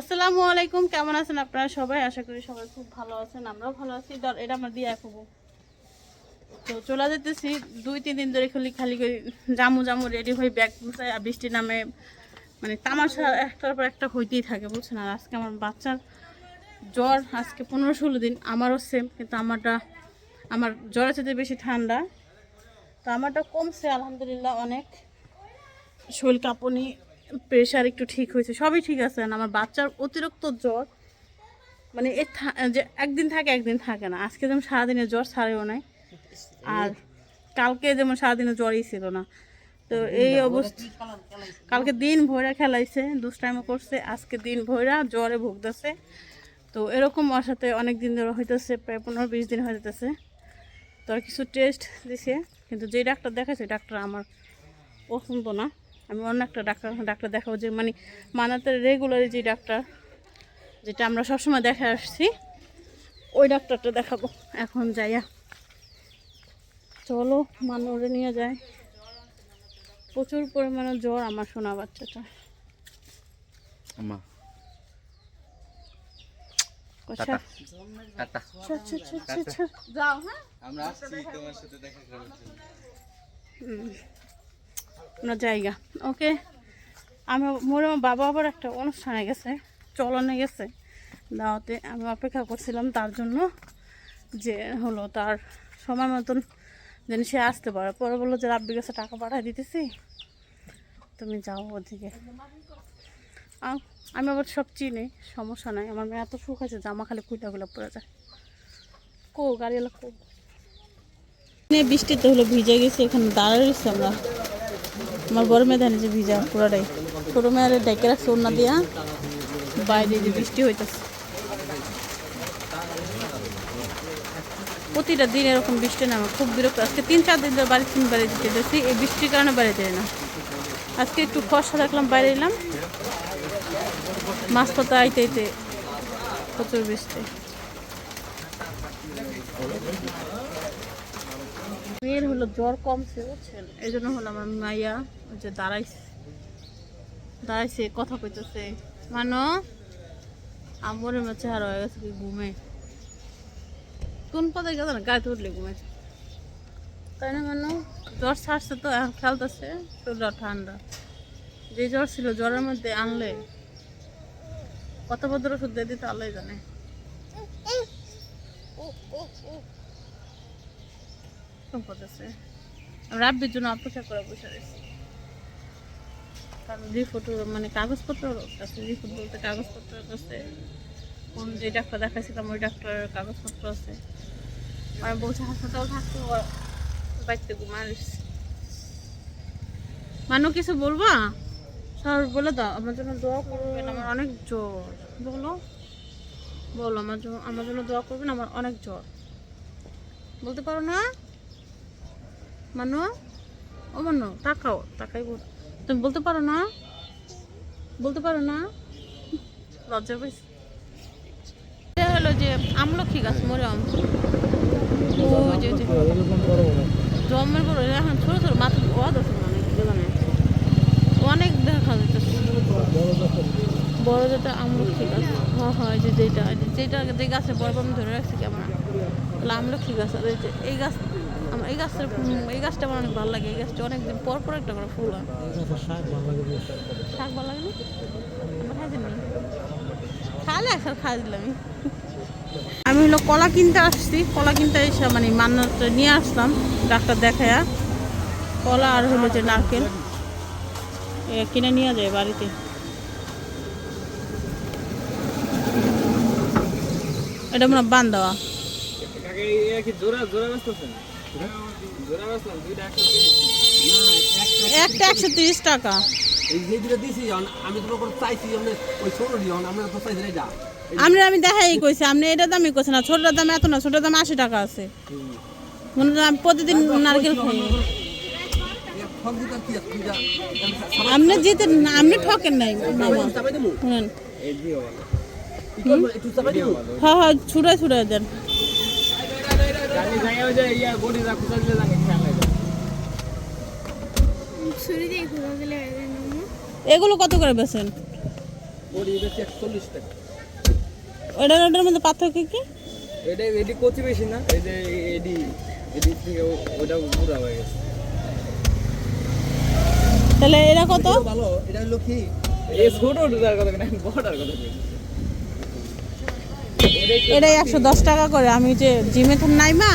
আসসালামু আলাইকুম, কেমন আছেন আপনারা সবাই? আশা করি সবাই খুব ভালো আছেন, আমরাও ভালো আছি। এটা আমার দিয়ে খুব তো চলে যেতেছি, দুই, তিন দিন ধরে খালি খালি করে জামু জামু রেডি হয়ে ব্যাগ গুছাই আর বৃষ্টি নামে মানে তামাশা একটার পর একটা হইতেই থাকে, বুঝছেন? আর আজকে আমার বাচ্চার জ্বর, আজকে পনেরো ষোলো দিন, আমারও সেম কিন্তু আমারটা, আমার জ্বরের সাথে বেশি ঠান্ডা। তো আমারটা কমছে, আলহামদুলিল্লাহ অনেক। শরীর কাঁপুনি প্রেশার একটু ঠিক হয়েছে সবই ঠিক আছে আর আমার বাচ্চার অতিরিক্ত জ্বর মানে এ থা- যে একদিন থাকে একদিন থাকে না। আজকে যেমন সারাদিনে জ্বর ছাড়েও নাই আর কালকে যেমন সারাদিনে জ্বরই ছিল না। তো এই অবস্থা কালকে দিন ভৈরা খেলাইছে দুষ্টাইমও করছে আজকে দিন ভৈরা জ্বরে ভুগতেছে। তো এরকম ওর সাথে অনেক দিন ধরে হইতেছে প্রায় পনেরো বিশ দিন হয়ে হইতেছে। তো আর কিছু টেস্ট দিছে কিন্তু যে ডাক্তার দেখাচ্ছে ডাক্তার আমার পছন্দ না। আমি অন্য একটা ডাক্তার ডাক্তার দেখাবো যে মানে মানাতে রেগুলারই যে ডাক্তার যেটা আমরা সবসময় দেখে আসছি ওই ডাক্তারটা দেখাবো। এখন যাইয়া চলো মানুষে নিয়ে যায় প্রচুর পরিমাণে জ্বর আমার শোনা বাচ্চাটা। আচ্ছা আচ্ছা, আচ্ছা, আচ্ছা, আচ্ছা, আচ্ছা। যাও হ্যাঁ। আমরা আসছি তোমার সাথে দেখা করার জন্য আপনার জায়গা। ওকে? আমি, মোর বাবা আবার একটা অনুষ্ঠানে গেছে, চলনে গেছে। দাওয়াতে আমি অপেক্ষা করছিলাম তার জন্য যে হলো তার সময় মতন যেন সে আসতে পারে। পরে বলল যে রাব্বির কাছে টাকা পাঠাই দিতেছি, তুমি যাও ওদিকে। আমি আবার সব চিনি, সমস্যা নাই। আমার মেয়ে এত সুখ আছে জামা খালি কুইটাগুলো পরে যায়। কো, গাড়িওয়ালা কো। বৃষ্টিতে হলো ভিজে গেছি, এখানে দাঁড়িয়ে আমরা। আমার বড় মেয়ে ধানে যে ভিজা, পুরোটাই। ছোটো মেয়ের ডেকে রাখছে ওনা দিয়া। বাইরে যে বৃষ্টি হইতেছে। প্রতিটা দিন এরকম বৃষ্টি নামে, খুব বিরক্ত। আজকে তিন, চার দিন ধরে বাড়ি তিন বাড়ি দিতে দেখছি এই বৃষ্টির কারণে বাইরে যাই না। আজকে একটু ফর্সা থাকলাম বাইরে এলাম। মাছ পাতা আইতে আইতে প্রচুর বৃষ্টি। মেয়ের হলো জ্বর কমছে, বুঝছেন? এই জন্য হলো আমার মাইয়া যে দাঁড়াইছে। দাঁড়াইছে, কথা কইতেছে। মানো আমরে মাছে আর হয়ে গেছে ঘুমে। কোন পদে গেছে না গায়ে উঠলে ঘুমে। তাই না মানো? জ্বর ছাড়ছে তো খেলতেছে, শরীরটা ঠান্ডা। যে জ্বর ছিল, জ্বরের মধ্যে আনলে, কত বদর ওষুধ দিয়ে দিতে আল্লাহ জানে। করতেছে রাব্বির জন্য অপেক্ষা করে বসে রয়েছি। কারণ রিপোর্ট মানে কাগজপত্র কাছে রিপোর্ট বলতে কাগজপত্র কাছে কোন যে ডাক্তার দেখাইছিলাম, ওই ডাক্তারের কাগজপত্র আছে। আমি বলছি হাসপাতাল থাকতে বাড়িতে ঘুমারিস মানু, কিছু বলবা? স্যার, বলে দাও, আমার জন্য দোয়া করবেন, আমার অনেক জ্বর। বলো। বলো, আমার জন্য আমার জন্য দোয়া করবেন, আমার অনেক জ্বর। বলতে পারো না? মানু? ও মানু, তাকাও তাকাই বল তুমি বলতে পারো না? বলতে পারো না? লজ্জা পাইছি। হলো যে আমলক্ষী গাছ, মরে আম। ওই যে যে। জমের বড় এখন ছোট ছোট, মাত্র ওয়াদ আছে অনেক দোকানে। অনেক দেখা যাচ্ছে। বড় যেটা আমলক্ষী গাছ হ্যাঁ হয় যে যেটা যেটা যে গাছে বড় আমি ধরে রাখছি তাহলে আমলক্ষী গাছ, আর এই গাছ এই গাছের এই গাছটা আমার অনেক ভালো লাগে। এই গাছটা অনেকদিন পর পর একটা করে ফুল হয়। শাক ভালো লাগে না? আমরা খাই দিন খাইলে একসাথে খাই দিলাম আমি হলো কলা কিনতে আসছি। কলা কিনতে এসে মানে মান্নাটা নিয়ে আসলাম ডাক্তার দেখায়া। কলা আর হলো যে নারকেল। এ কিনে নিয়ে যায় বাড়িতে। এটা মনে হয় বান দেওয়া একটা একশো তিরিশ টাকা। ছোট আমরা আমি দেখাই কইছি আপনি এটা দামই কইছে না। ছোটটার দাম এত না ছোটটার দাম আশি টাকা আছে। মনে আমি প্রতিদিন নারকেল খাই। আপনি জিতে আপনি ঠকেন নাই মামা। শুনেন হ্যাঁ হ্যাঁ ছুড়ে ছুড়ে দেন। এগুলো কত করে বেছেন ওটার মধ্যে পার্থক্য কি? এটা এডি কচি বেশি না এই যে এডি এডি থেকে ওটা পুরা হয়ে গেছে। তাহলে এটা কত? ভালো এটা হলো কি? এই ছোট কথা না বড়টার কথা এটাই একশো দশ টাকা করে। আমি যে জিমে থাম নাই মা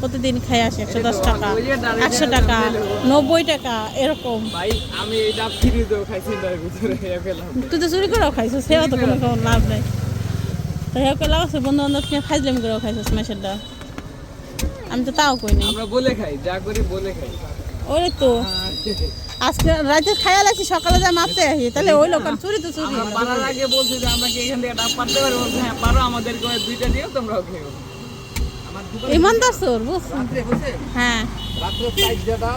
প্রতিদিন খাই আসি একশো দশ টাকা একশো টাকা নব্বই টাকা এরকম। তুই তো চুরি করেও খাইছো সেও তো কোনো কোনো লাভ নাই। তো হেউ কে বন্ধু বান্ধব নিয়ে খাইজলাম করেও খাইছিস মেশেরটা আমি তো তাও কই নাই। আমরা বলে খাই যা করি বলে খাই। ওরে তো। আজকে রাতে খাইয়া লাগছি সকালে যা মাপতে আসি তাহলে ওই লোক চুরি তো চুরি। পারার আগে বলছি যে আমরা কি এখান থেকে ডাব পারতে পারি হ্যাঁ পারো আমাদেরকে দুইটা দিও তোমরাও খেও ইমানদার চোর বুঝছ হ্যাঁ। রাত্রে সাইড যেটা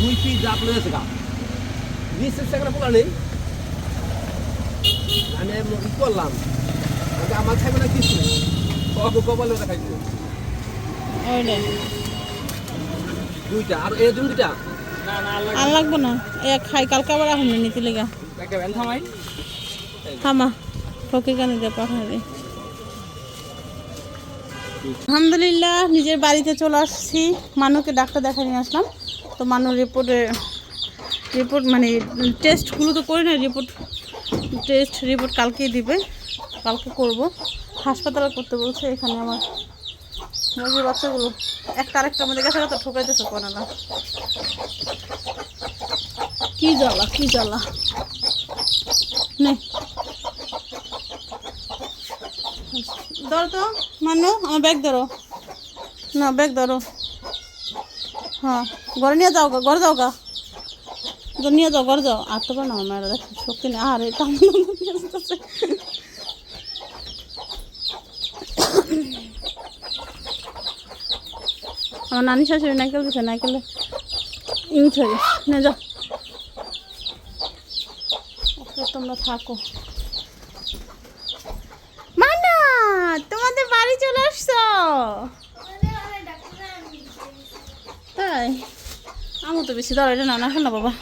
দুই পিস ডাব লয়েছে গা। বিশ টাকা পোলা নেই? আমি ই করলাম। আমি আমার খাইবে না কিছু। কবে কপালে ওটা খাইছে ওইটাই দুইটা। আর এই দুইটা না না আর লাগবো না। এ খাই কালকে আবার এখন নিতে লেগা। থামাই। থামা ফকির কানে পাঠাবে আলহামদুলিল্লাহ নিজের বাড়িতে চলে আসছি। মানুকে ডাক্তার দেখা নিয়ে আসলাম। তো মানু রিপোর্টে রিপোর্ট মানে টেস্টগুলো তো করি না রিপোর্ট টেস্ট রিপোর্ট কালকেই দিবে। কালকে করব। হাসপাতালে করতে বলছে এখানে আমার মুরগির বাচ্চাগুলো। একটা আরেকটার মধ্যে গেছে তো ঠোকাইতেছে কোনো না কি জ্বালা কি জ্বালা। নে। ধরো তো, মানো, আমার ব্যাগ ধরো। না, ব্যাগ ধরো। হ্যাঁ ঘরে নিয়ে যাও গা, ঘরে যাও গা। নিয়ে যাও, ঘরে যাও। আর তো না আমার শক্তি নেই। আর এটা আমার নানি শাশুড়ি নাইকেল দিছে নাইকেলে ইউথ হয়ে নে যাও আচ্ছা, তোমরা থাকো। মানা তোমাদের বাড়ি চলে আসছো? তাই? আমি তো বেশি দরজা না না না বাবা।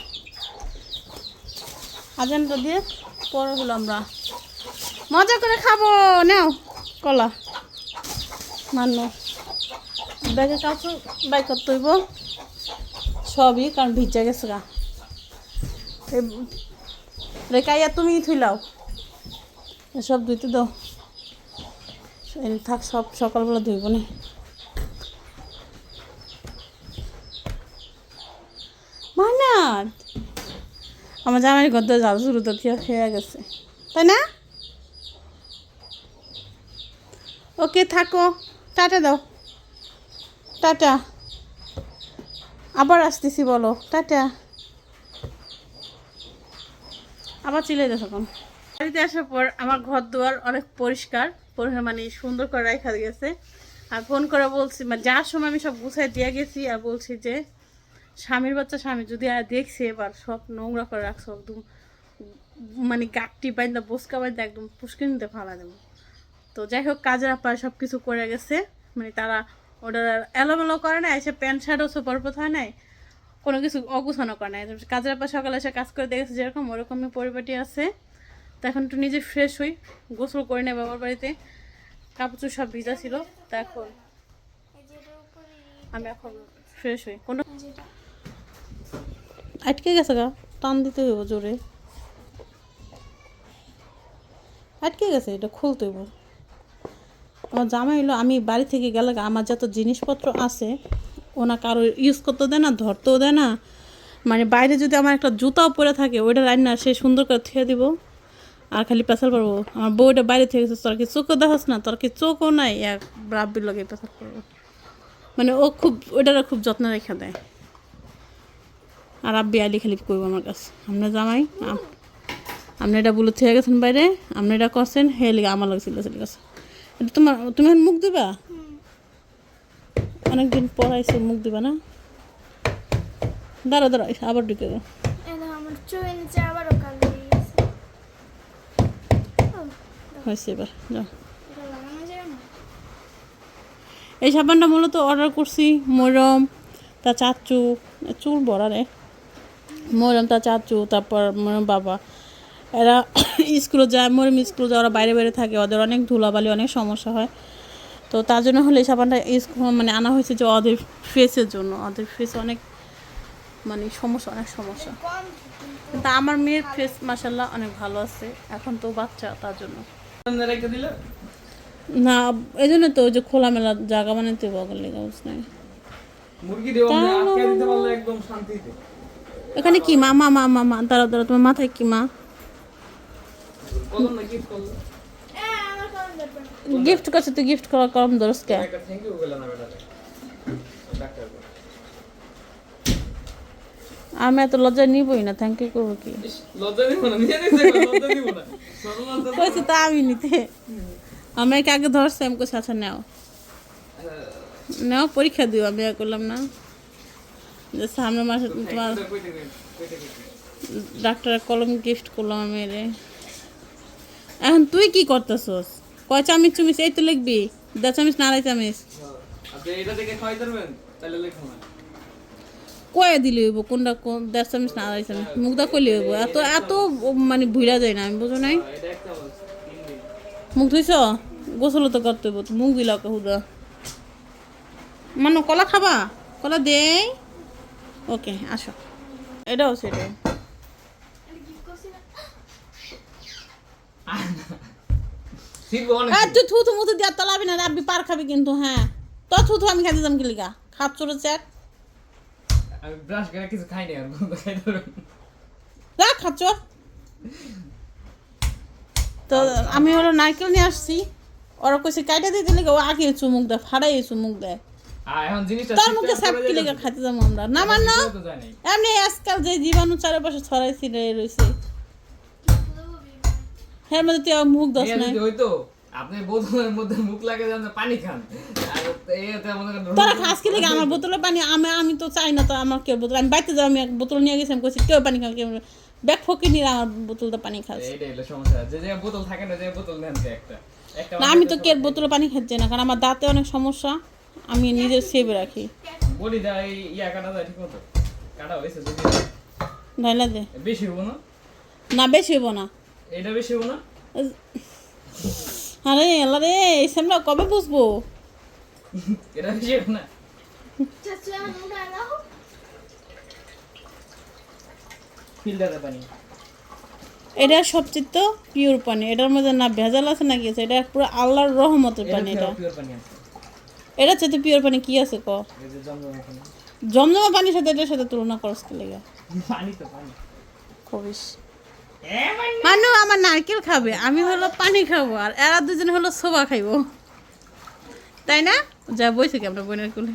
আজানটা দিয়ে পরে হলো আমরা। মজা করে খাব। নাও কলা। মান্য ব্যাগে কাপড় বাইক করতে সবই, কারণ ভিজা গেছে গা। রেখাইয়া তুমি থুইলাও সব ধুইতে দাও। থাক, সব সকালবেলা ধুইব না। মানাত আমার জামাই গদ্দ জাল শুরু তো খেয়ে গেছে। তাই না? ওকে, থাকো। টাটা দাও। টাটা। আবার আসতেছি বলো, টাটা। আবার চিলে দেখো বাড়িতে আসার পর আমার ঘর দুয়ার অনেক পরিষ্কার মানে সুন্দর করে রাখা গেছে। আর ফোন করে বলছি মানে যার সময় আমি সব গুছাই দিয়ে গেছি আর বলছি যে, স্বামীর বাচ্চা স্বামী যদি আর দেখছে এবার সব নোংরা করে রাখছো, একদম মানে গাঠটি বাইন্দা, বসকা বাইন্দা একদম পুষ্কিনিতে ফালা দেবো। তো যাই হোক, কাজের আপার সব কিছু করে গেছে মানে তারা ওটা এলোমেলো করে না এসে প্যান্ট শার্টও সুপার হয় নাই, কোনো কিছু অগুছানো করে নাই। কাজের আপা সকালে এসে কাজ করে দেখেছে যেরকম ওরকমই পরিপাটি আছে। তো এখন একটু নিজে ফ্রেশ হই, গোসল করে নেই বাবার বাড়িতে কাপড় সব ভিজা ছিল, তা এখন আমি এখন ফ্রেশ হই। কোনো আটকে গেছে গা, টান দিতে হইব জোরে। আটকে গেছে, এটা খুলতে হইব। আমার জামাই হলো আমি বাড়ি থেকে গেলে আমার যত জিনিসপত্র আছে ওনা কারও ইউজ করতে দেয় না ধরতেও দেয় না। মানে বাইরে যদি আমার একটা জুতাও পরে থাকে ওইটা রান্না সে সুন্দর করে থুয়ে দিব। আর খালি পেশাল পারব। আমার বউটা বাইরে থেকে গেছে, তোর কি চোখও দেখাস না তোর কি চোখও নাই? এক রাব্বির লগে পেশাল করব মানে ও খুব ওইটার খুব যত্ন রেখে দেয়। আর আব্বি আলি খালি করব আমার কাছে? আপনার জামাই আপনি এটা বলে থেকে গেছেন বাইরে আপনি এটা করছেন হে আমার লাগে ছিল গেছে এটা তোমার তুমি এখন মুখ দিবা? অনেকদিন মুখ দিবা না? দাঁড়া দাঁড়া আবার ঢুকে এই হয়েছে এবার যাও। সাবানটা মূলত অর্ডার করছি মরম তা চাচু চুল বড়া রে। মরম তা চাচু তারপর বাবা। এরা স্কুলে যায় মরিম স্কুলে যায় ওরা বাইরে বাইরে থাকে ওদের অনেক ধুলাবালি অনেক সমস্যা হয়। তো তার জন্য হলে এই সাবানটা স্কুল মানে আনা হয়েছে যে ওদের ফেসের জন্য ওদের ফেস অনেক মানে সমস্যা অনেক সমস্যা। কিন্তু আমার মেয়ের ফেস মাসাল্লাহ অনেক ভালো আছে এখন তো বাচ্চা তার জন্য। না এই জন্য তো ওই যে খোলামেলা জায়গা বানাতে বগল লেগে শান্তিতে। এখানে কি মা? মা মা মা দাঁড়া দাঁড়া তোমার মাথায় কি মা? গিফট করছে তুই গিফট করা কম দরস কে? একটা থ্যাংক ইউ বলে না বেটা ডাক্তার আমি এত লজ্জা নিবই না থ্যাংক ইউ করব কি? কইছে তা আমি নিতে। আমি একে আগে ধরছি আমি কইছি আচ্ছা নেও। নেও পরীক্ষা দিও আমি করলাম না। যে সামনের মাসে তোমার ডাক্তারের কলম গিফট করলাম আমি রে। এখন তুই কি করতেছস? কয় চামিচ চুমিচ এই তো লিখবি। দা চামিচ না আড়াই চামিচ। না। কয়ে দিলে হইব কোনটা কোন দেড় চামিচ না আড়াই চামিচ। মুখটা কইলে হইব। এত এত মানে ভুলা যায় না আমি বুঝো নাই। দিন। মুখ ধুইছ? গোসল তো করতে হইব মুখ দিলা হুদা মানো কলা খাবা? কলা দেই ওকে আসো। এটাও সেটাই শিখব অনেক হ্যাঁ তুই থু দিয়া তলাবি না রাব্বি পার খাবি কিন্তু হ্যাঁ। তো আমি খাইতে যাম কি লিগা? খাপ চোর চ্যাট আমি ব্রাশ করে কিছু খাইনি আর বন্ধ খাই ধরুন। রাখ খাপ চোর। তো আমি হলো নারকেল নিয়ে আসছি। ওরা কইছে কাইটা দিতে লিগা? ও আগে চুমুক দেয় ফাড়াই চুমুক দেয়। তার মুখে খাইতে যাব আমরা? না মান না এমনি আজকাল যে জীবাণু চারপাশে ছড়াই ছিড়ে রয়েছে হ্যাঁ মধ্যে তুই মুখ দশ হইতো আপনি বোতলের মধ্যে মুখ লাগে যান পানি খান। মনে তোরা খাস কি আমার বোতলে পানি আমি আমি তো চাই না তো আমার কেউ বোতল। আমি বাইতে যাও আমি এক বোতল নিয়ে গেছি আমি কইছি কেউ পানি খাও কেউ ব্যাগ ফকির নিয়ে আমার বোতলটা পানি খাস। এইটাই হলো সমস্যা। যে যে বোতল থাকে না যে বোতল নেন একটা। না আমি তো কে বোতলে পানি খাচ্ছি না কারণ আমার দাঁতে অনেক সমস্যা। আমি নিজের সেভে রাখি। বলি দা এই ইয়া কাটা যায় ঠিক মতো কাটা হয়েছে যদি। ঢাইলা দে। বেশি হব না? না বেশি হইব না। এটা বেশি হব না? আরে আল্লাহ রে এই সামনে কবে বুঝব? এটা বেশি হব না। চাচু এখন উঠে নাও ফিল্টারে পানি। এটা সবচেয়ে তো পিওর পানি। এটার মধ্যে না ভেজাল আছে না কি আছে? এটা পুরো আল্লাহর রহমতের পানি এটা। পিওর পানি আছে। এটা চেয়ে পিওর পানি কি আছে ক? জমজমা পানি। পানির সাথে এটার সাথে তুলনা করস কি লেগে? পানি তো পানি। কবিস। এ পানি মানু আমার নারকেল খাবে আমি হলো পানি খাব আর এরা দুজন হলো সোবা খাইবো। তাই না? যা বইছে কি আমরা বোনের কুলে?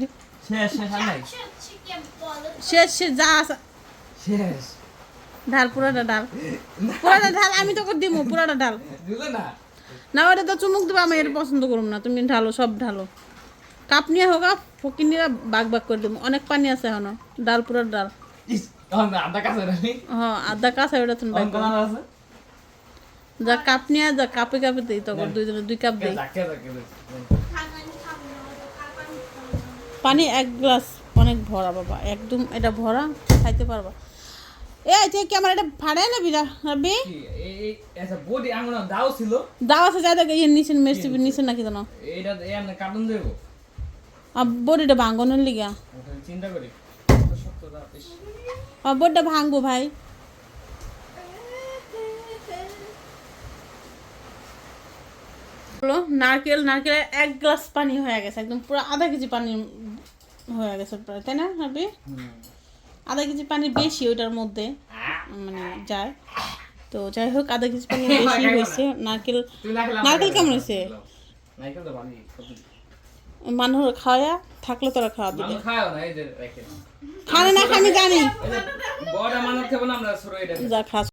শেষ শেষ যা শেষ। ঢাল পুরাটা ঢাল পুরাটা ঢাল আমি তোকে দিব পুরাটা ঢাল দিলে না? ওটা তো চুমুক দেবো আমি এটা পছন্দ করুম না। তুমি ঢালো সব ঢালো। কাপ নিয়ে হোক ফকিনিরা বাগ বাগ করে দেবো অনেক পানি আছে এখনও। ডাল পুরা ডাল। আধা কাঁচা ওটা যা কাপ নিয়ে যা কাপে কাপে দিই তখন দুইজনে দুই কাপ দিই। পানি এক গ্লাস অনেক ভরা বাবা একদম এটা ভরা খাইতে পারবা। এই তুই কি আমার এটা ফাড়াই না বিরা রাবি এই এই আচ্ছা বডি আঙুনা দাও ছিল। দাও আছে যাই দেখে ইয়ে নিচে মেসি নিচে? নাকি জানো এইটা এমনি কাটুন দেবো। আর বডিটা ভাঙ্গনের লিগা। চিন্তা করি। দাও আর ভাঙবো ভাই নারকেল নারকেল এক গ্লাস পানি হয়ে গেছে একদম পুরো আধা কেজি পানি হয়ে গেছে প্রায় তাই না হাবি আধা কেজি পানি বেশি ওইটার মধ্যে মানে যায় তো যাই হোক আধা কেজি পানি বেশি হয়েছে নারকেল নারকেল কেমন হয়েছে। মানুষ খাওয়া থাকলে তোরা খাওয়া দিবে খানে না খানি জানি। বড় মানুষ খাব না আমরা সরো এটা যা খাস